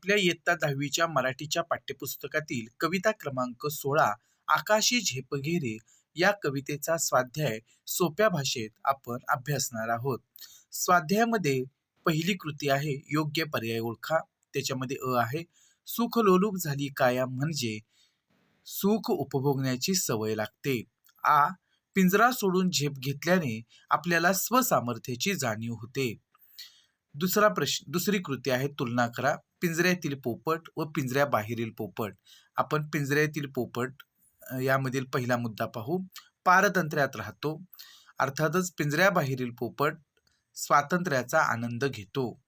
आपल्या इयत्ता दहावीच्या मराठीच्या पाठ्यपुस्तकातील कविता क्रमांक सोळा आकाशी झेपघेरे या कवितेचा स्वाध्याय सोप्या भाषेत आपण अभ्यासणार आहोत. स्वाध्यायामध्ये पहिली कृती आहे योग्य पर्याय ओळखा. त्याच्यामध्ये अ आहे सुख लोलूप झाली काया म्हणजे सुख उपभोगण्याची सवय लागते. आ पिंजरा सोडून झेप घेतल्याने आपल्याला स्वसामर्थ्याची जाणीव होते. दुसरा प्रश्न दुसरी कृती आहे तुलना करा. पिंजऱ्यातील पोपट व पिंजऱ्याबाहेरील पोपट. आपण पिंजऱ्यातील पोपट यामधील पहिला मुद्दा पाहू. पारतंत्र्यात राहतो. अर्थातच पिंजऱ्याबाहेरील पोपट स्वातंत्र्याचा आनंद घेतो.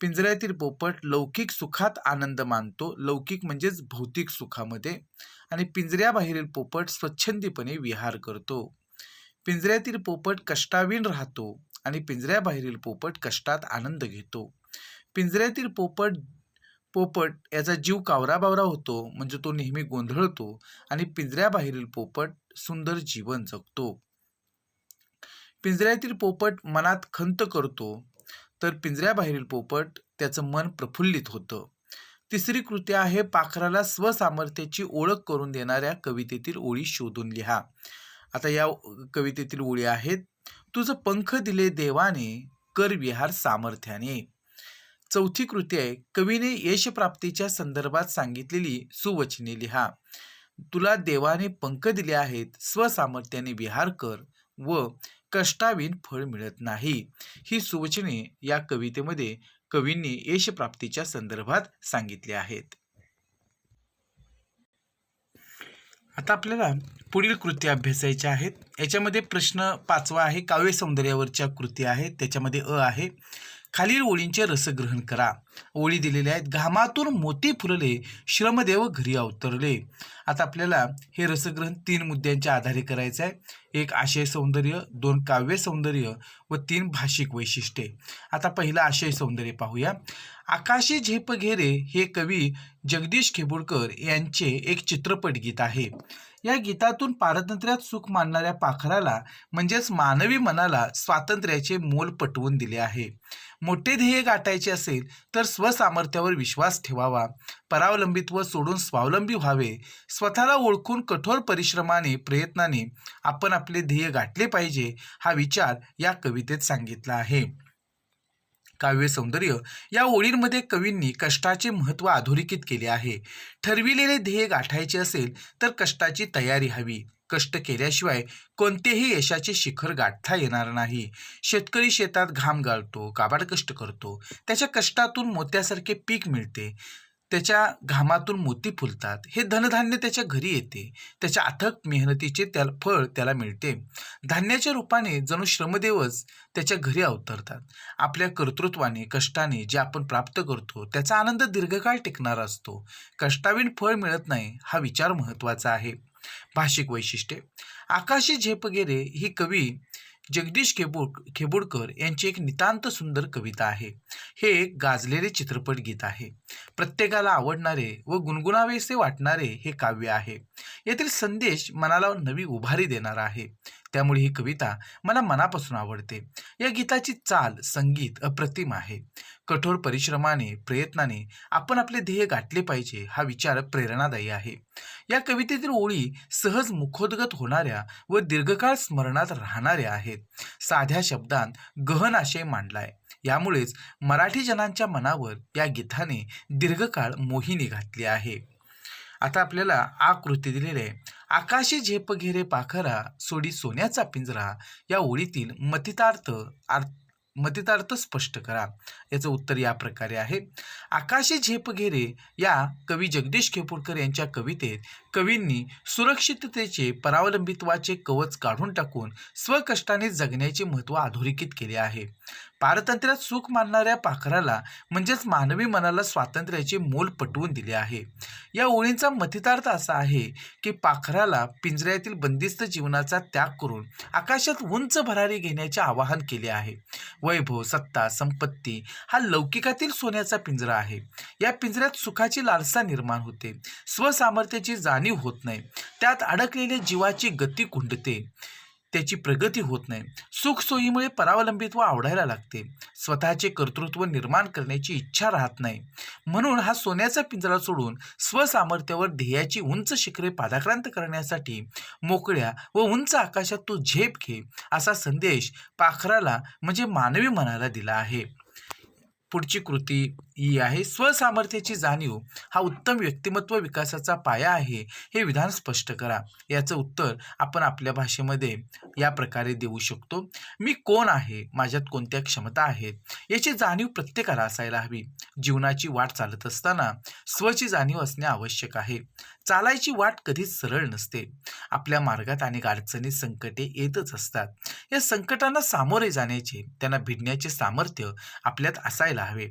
पिंजऱ्यातील पोपट लौकिक सुखात आनंद मानतो. लौकिक म्हणजेच भौतिक सुखामध्ये. आणि पिंजऱ्याबाहेरील पोपट स्वच्छंदीपणे विहार करतो. पिंजऱ्यातील पोपट कष्टावीण राहतो आणि पिंजऱ्याबाहेरील पोपट कष्टात आनंद घेतो. पिंजऱ्यातील पोपट पोपट याचा जीव कावराबावरा होतो म्हणजे तो नेहमी गोंधळतो आणि पिंजऱ्याबाहेरील पोपट सुंदर जीवन जगतो. पिंजऱ्यातील पोपट मनात खंत करतो तर पिंजऱ्याबाहेरील पोपट त्याचं मन प्रफुल्लित होतं. तिसरी कृती आहे पाखराला स्वसामर्थ्याची ओळख करून देणाऱ्या कवितेतील ओळी शोधून लिहा. आता या कवितेतील ओळी आहेत तुझं पंख दिले देवाने कर विहार सामर्थ्याने. चौथी कृती आहे. कवीने यशप्राप्तीच्या संदर्भात सांगितलेली सुवचने लिहा. तुला देवाने पंख दिले आहेत स्वसामर्थ्याने विहार कर व कष्टावीन फळ मिळत नाही. ही सुवचने या कवितेमध्ये कवींनी यशप्राप्तीच्या संदर्भात सांगितले आहेत. आता आपल्याला पुढील कृती अभ्यासायच्या आहेत. याच्यामध्ये प्रश्न पाचवा आहे. काव्य सौंदर्यावरच्या कृती आहेत. त्याच्यामध्ये अ आहे. खालील ओळींचे रसग्रहण करा. ओळी दिलेल्या आहेत. घामातून मोती फुलले. श्रमदेव घरी अवतरले. आता आपल्याला हे रसग्रहण तीन मुद्द्यांच्या आधारे करायचं आहे. एक आशय सौंदर्य दोन काव्य सौंदर्य व तीन भाषिक वैशिष्ट्ये. आता पहिलं आशय सौंदर्य पाहूया. आकाशी झेप घेरे हे कवी जगदीश खेबुडकर यांचे एक चित्रपट गीत आहे. या गीतातून पारतंत्र्यात सुख मानणाऱ्या पाखराला म्हणजेच मानवी मनाला स्वातंत्र्याचे मोल पटवून दिले आहे. मोठे ध्येय गाठायचे असेल तर स्वसामर्थ्यावर विश्वास ठेवावा. परावलंबित्व सोडून स्वावलंबी व्हावे. स्वतःला ओळखून कठोर परिश्रमाने प्रयत्नाने आपण आपले ध्येय गाठले पाहिजे हा विचार या कवितेत सांगितला आहे. काव्य सौंदर्य या ओळींमध्ये कवींनी कष्टाचे महत्त्व अधोरेखित केले आहे. ठरविलेले ध्येय गाठायचे असेल तर कष्टाची तयारी हवी. कष्ट केल्याशिवाय कोणतेही यशाचे शिखर गाठता येणार नाही. शेतकरी शेतात घाम गाळतो काबाड कष्ट करतो. त्याच्या कष्टातून मोत्यासारखे पीक मिळते. त्याच्या घामातून मोती फुलतात. हे धनधान्य त्याच्या घरी येते. त्याच्या अथक मेहनतीचे त्या फळ त्याला मिळते. धान्याच्या रूपाने जणू श्रमदेवच त्याच्या घरी अवतरतात. आपल्या कर्तृत्वाने कष्टाने जे आपण प्राप्त करतो त्याचा आनंद दीर्घकाळ टिकणारा असतो. कष्टावीन फळ मिळत नाही हा विचार महत्त्वाचा आहे. भाषिक वैशिष्ट्ये. आकाशी झेपगेरे ही कवी जगदीश खेबूड खेबुडकर यांची एक नितांत सुंदर कविता आहे. हे एक गाजलेले चित्रपट गीत आहे. प्रत्येकाला आवडणारे व गुणगुणावेसे वाटणारे हे काव्य आहे. यातील संदेश मनाला नवी उभारी देणारा आहे. त्यामुळे ही कविता मला मनापासून आवडते. या गीताची चाल संगीत अप्रतिम आहे. कठोर परिश्रमाने प्रयत्नाने आपण आपले ध्येय गाठले पाहिजे हा विचार प्रेरणादायी आहे. या कवितेतील ओळी सहज मुखोद्गत होणाऱ्या व दीर्घकाळ स्मरणात राहणाऱ्या आहेत. साध्या शब्दांत गहन आशय मांडलाय. यामुळेच मराठी जनांच्या मनावर या गीताने दीर्घकाळ मोहिनी घातली आहे. आता आपल्याला आकृती दिलेली आहे. आकाशी झेप घेरे पाखरा सोडी सोन्याचा पिंजरा या ओळीतील मतितार्थ अर्थ मतितार्थ स्पष्ट करा. याचं उत्तर या प्रकारे आहे. आकाशी झेप घेरे या कवी जगदीश खेपूरकर यांच्या कवितेत कवींनी सुरक्षिततेचे परावलंबित्वाचे कवच काढून टाकून स्वकष्टाने जगण्याचे महत्त्व अधोरेखित केले आहे. पारतंत्र्यात सुख मानणाऱ्या पाखराला म्हणजेच मानवी मनाला स्वातंत्र्याचे मोल पटवून दिले आहे. या ओळींचा मथितार्थ असा आहे की पाखराला पिंजऱ्यातील बंदिस्त जीवनाचा त्याग करून आकाशात उंच भरारी घेण्याचे आवाहन केले आहे. वैभव सत्ता संपत्ती हा लौकिकातील सोन्याचा पिंजरा आहे. या पिंजऱ्यात सुखाची लालसा निर्माण होते. स्वसामर्थ्याची जाणीव होत नाही. त्यात अडकलेल्या जीवाची गती कुंडते. त्याची प्रगती होत नाही. सुखसोयीमुळे परावलंबित्व आवडायला लागते. स्वतःचे कर्तृत्व निर्माण करण्याची इच्छा राहत नाही. म्हणून हा सोन्याचा पिंजरा सोडून स्वसामर्थ्यावर ध्येयाची उंच शिखरे पादाक्रांत करण्यासाठी मोकळ्या व उंच आकाशात तू झेप घे असा संदेश पाखराला म्हणजे मानवी मनाला दिला आहे. पुढची कृती ही आहे. स्वसामर्थ्याची जाणीव हा उत्तम व्यक्तिमत्व विकासाचा पाया आहे हे विधान स्पष्ट करा. याचं उत्तर आपण आपल्या भाषेमध्ये या प्रकारे देऊ शकतो. मी कोण आहे? माझ्यात कोणत्या क्षमता आहेत? याची जाणीव प्रत्येकाला असायला हवी. जीवनाची वाट चालत असताना स्वची जाणीव असणे आवश्यक आहे. चालायची वाट कधीच सरळ नसते. आपल्या मार्गात अनेक अडचणी संकटे येतच असतात. या संकटांना सामोरे जाण्याचे त्यांना भिडण्याचे सामर्थ्य आपल्यात असायला हवे.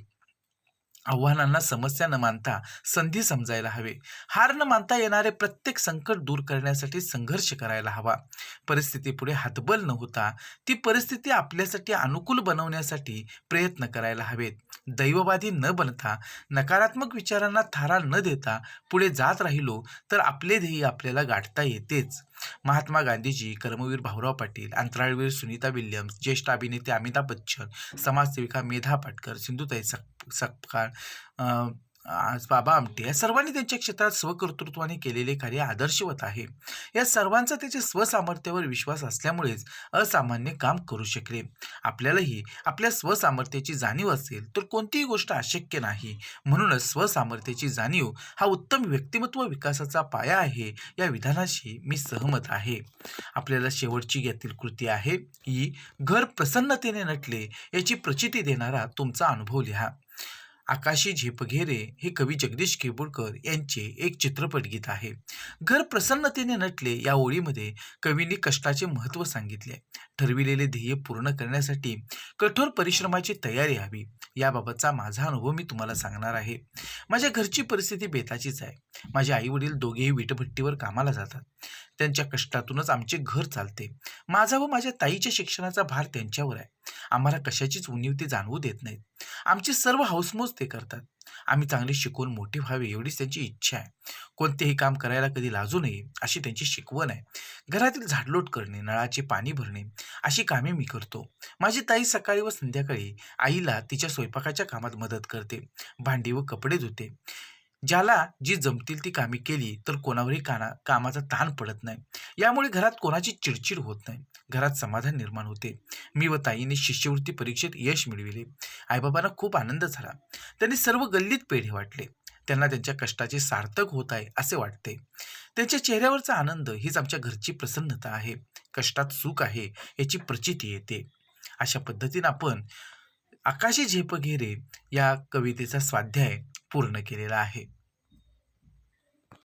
आव्हानांना समस्या न मानता संधी समजायला हवे. हार न मानता येणारे प्रत्येक संकट दूर करण्यासाठी संघर्ष करायला हवा. परिस्थितीपुढे हातबल न होता ती परिस्थिती आपल्यासाठी अनुकूल बनवण्यासाठी प्रयत्न करायला हवेत. दैववादी न बनता नकारात्मक विचारांना थारा न देता पुढे जात राहिलो तर आपले ध्येय आपल्याला गाठता येतेच. महात्मा गांधीजी कर्मवीर भाऊराव पाटील अंतराळवीर सुनीता विल्यम्स ज्येष्ठ अभिनेते अमिताभ बच्चन समाजसेविका मेधा पाटकर सिंधुताई सप सपकाळ आज बाबा आमटे या सर्वांनी त्यांच्या क्षेत्रात स्वकर्तृत्वाने केलेले कार्य आदर्शवत आहे. या सर्वांचा त्याच्या स्वसामर्थ्यावर विश्वास असल्यामुळेच असामान्य काम करू शकले. आपल्यालाही आपल्या स्वसामर्थ्याची जाणीव असेल तर कोणतीही गोष्ट अशक्य नाही. म्हणूनच स्वसामर्थ्याची जाणीव हा उत्तम व्यक्तिमत्व विकासाचा पाया आहे या विधानाशी मी सहमत आहे. आपल्याला शेवटची यातील कृती आहे ही घर प्रसन्नतेने नटले याची प्रचिती देणारा तुमचा अनुभव लिहा. आकाशी झेपघेरे हे कवी जगदीश केबुलकर यांचे एक चित्रपट गीत आहे. घर प्रसन्नतेने नटले या ओळीमध्ये कवींनी कष्टाचे महत्त्व सांगितले. ठरविलेले ध्येय पूर्ण करण्यासाठी कठोर परिश्रमाची तयारी हवी. याबाबतचा माझा अनुभव मी तुम्हाला सांगणार आहे. माझ्या घरची परिस्थिती बेताचीच आहे. माझे आई वडील दोघेही वीटभट्टीवर कामाला जातात. त्यांच्या कष्टातूनच आमचे घर चालते. माझा व माझ्या ताईच्या शिक्षणाचा भार त्यांच्यावर आहे. आम्हाला कशाचीच उणीव ते जाणवू देत नाहीत. आमची सर्व हाऊसमोज ते करतात. आम्ही चांगले शिकून मोठे व्हावे एवढीच त्यांची इच्छा आहे. कोणतेही काम करायला कधी लाजू नये अशी त्यांची शिकवण आहे. घरातील झाडलोट करणे नळाचे पाणी भरणे अशी कामे मी करतो. माझी ताई सकाळी व संध्याकाळी आईला तिच्या स्वयंपाकाच्या कामात मदत करते. भांडी व कपडे धुते. ज्याला जी जमतील ती कामे केली तर कोणावरही काना कामाचा ताण पडत नाही. यामुळे घरात कोणाची चिडचिड होत नाही. घरात समाधान निर्माण होते. मी व ताईने शिष्यवृत्ती परीक्षेत यश मिळविले. आईबाबांना खूप आनंद झाला. त्यांनी सर्व गल्लीत पेढे वाटले. त्यांना त्यांच्या कष्टाचे सार्थक होत आहे असे वाटते. त्यांच्या चेहऱ्यावरचा आनंद हीच आमच्या घरची प्रसन्नता आहे. कष्टात सुख आहे याची प्रचिती येते. अशा पद्धतीनं आपण आकाशी झेप घेरे या कवितेचा स्वाध्याय पूर्ण केलेला आहे.